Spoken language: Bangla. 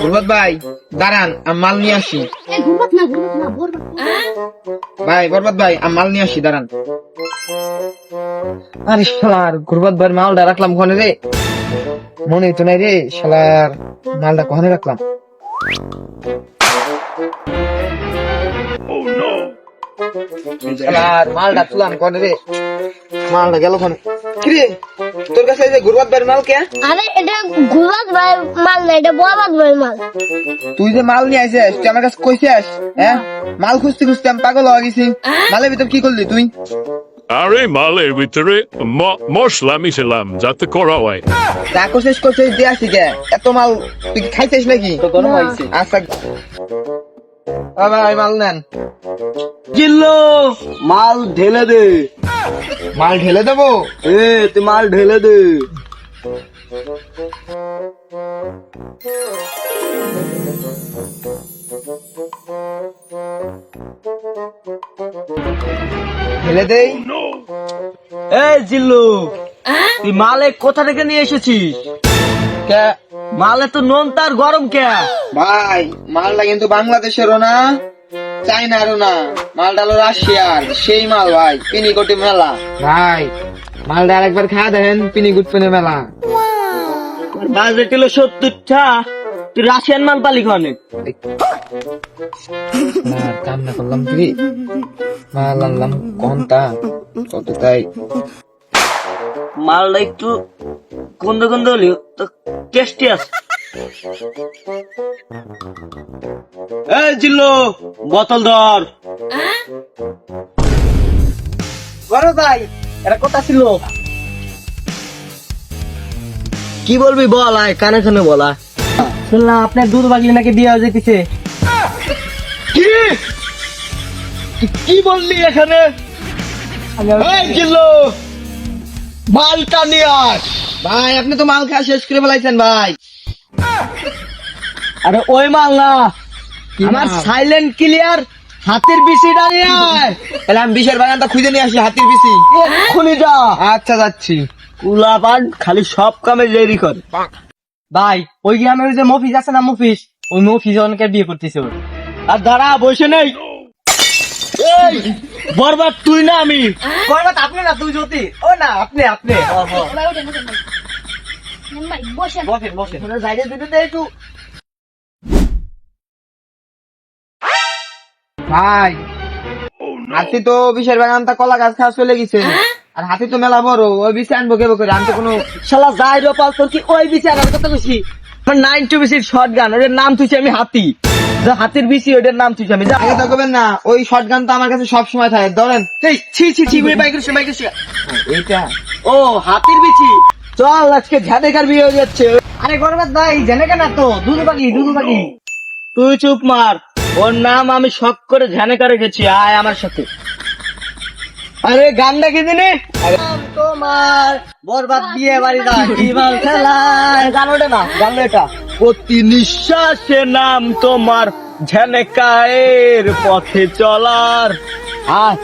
মাল ভাই দাঁড়ান আমি মাল নিয়ে আসি। ভাই বরবাদ ভাই আমি মাল নিয়ে আসি দাঁড়ান। আরে শালার গুরবাদ ভাই মালটা রাখলাম কোনে রে? মনে তো নাই রে শালার মালটা কোনে রাখলাম? মালটা তুলাম কোনে রে? মালটা গেল কোনে? কিরে তোর কাছে এই যে গুরবাদ ভাইয়ের মাল কে? আরে এটা ঘুরবাত ভাই মাল না এটা বরবাদ ভাই মাল। তুই যে মাল নিয়ে আইছিস তুই আমার কাছে কইছিস হ্যাঁ? মাল খুঁজতে খুঁজতে আমি পাগল হয়ে গেছি। মালের ভিতর কি করলি তুই? আরে মালের ভিতরে ম- মশলা মিশালাম যাতে করা হয়। যা করছিস করছিস দিয়ে আসি কে এত মাল তুই খাইছিস নাকি? তো গরম হয়েছে। আচ্ছা। ভাই মাল নেন। মাল ঢেলে দে। মাল ঢেলে দেবো? এ তুই মাল ঢেলে দে। ঢেলে দেই? এই জিল্লু তুই মালে কোথা থেকে নিয়ে এসেছিস? কে? মালে তো নুন তার গরম কে? ভাই মালটা কিন্তু বাংলাদেশেরও না চাইনারও না। মালটা হলো রাশিয়ার সেই মাল ভাই পিনিকোটি মেলা। ভাই মালটা আরেকবার খাওয়া দেখেন পিনিকুট পিনে মেলা। বাজেট হলো সত্তরটা। তুই রাশিয়ান মাল পালি খানে না কাম করলাম কি? মাল আনলাম কোনটা? কত তাই মালটা একটু গন্ধ গন্ধ হলেও তো টেস্টি আছে। এই জিল্লু বোতল ধর। বড় ভাই এটা কথা ছিল? কি বলবি বল আয় কানে কানে বলা শুনলাম আপনার দুধ বাগলি নাকি হয়ে যেতেছে। কি? কি বললি এখানে? এই জিল্লু মালটা নিয়ে আস ভাই আপনি তো মাল খাওয়া শেষ করে ফেলাইছেন ভাই। আরে ওই মাল না। আমার? সাইলেন্ট ক্লিয়ার হাতের বিসিটা নিয়ে আয়। তাহলে আমি বিশের বাগানটা খুঁজে নিয়ে আসি হাতির বিসি এক্ষুনি যা। আচ্ছা যাচ্ছি। কুলা পান খালি সব কামে দেরি কর। ভাই ওই গ্রামে ওই যে মফিস আছে না মফিস ওই মফিস অনেকে বিয়ে করতেছে ওর। আর দাঁড়া বসে নেই। এই বরবাদ তুই না আমি। বরবাদ আপনি না তুই জ্যোতি। ও না আপনি আপনি। ভাই বসেন। বসেন বসেন। দিতে একটু। হাতি তো বিশের বাগানটা কলা গাছ খাওয়া চলে গেছে। আর হাতি তো মেলা বড় ওই বিশে আনব কেবো করে আমি তো কোনো শালা যাই রপাল তোর কি ওই আমি কথা আমার নাইন টু বিসির শর্ট গান ওটার নাম তুইছি আমি হাতি। যা হাতির বিসি ওটার নাম তুইছি আমি যা। আগে তো করবেন না ওই শর্ট গান তো আমার কাছে সব সময় থাকে ধরেন। এই ছি ছি ছি ওই বাইকের সে বাইকের এইটা। ও হাতির বিচি চল, আজকে ঝাড়েকার বিয়ে হয়ে যাচ্ছে। আরে গরবাদ ভাই জেনে কেন তো? দুধু পাখি দুধু পাখি তুই চুপ মার। ওর নাম আমি শখ করে ঝানেকা রেখেছি, আয় আমার সাথে। আরে গান ডাকি দিনে তোমার, বরবাদ বিয়ে বাড়ি না কি মাল খেলায়। গান ওঠে না, গান এটা। প্রতি নিঃশ্বাসে নাম তোমার ঝানেকায়ের পথে চলার। আয়।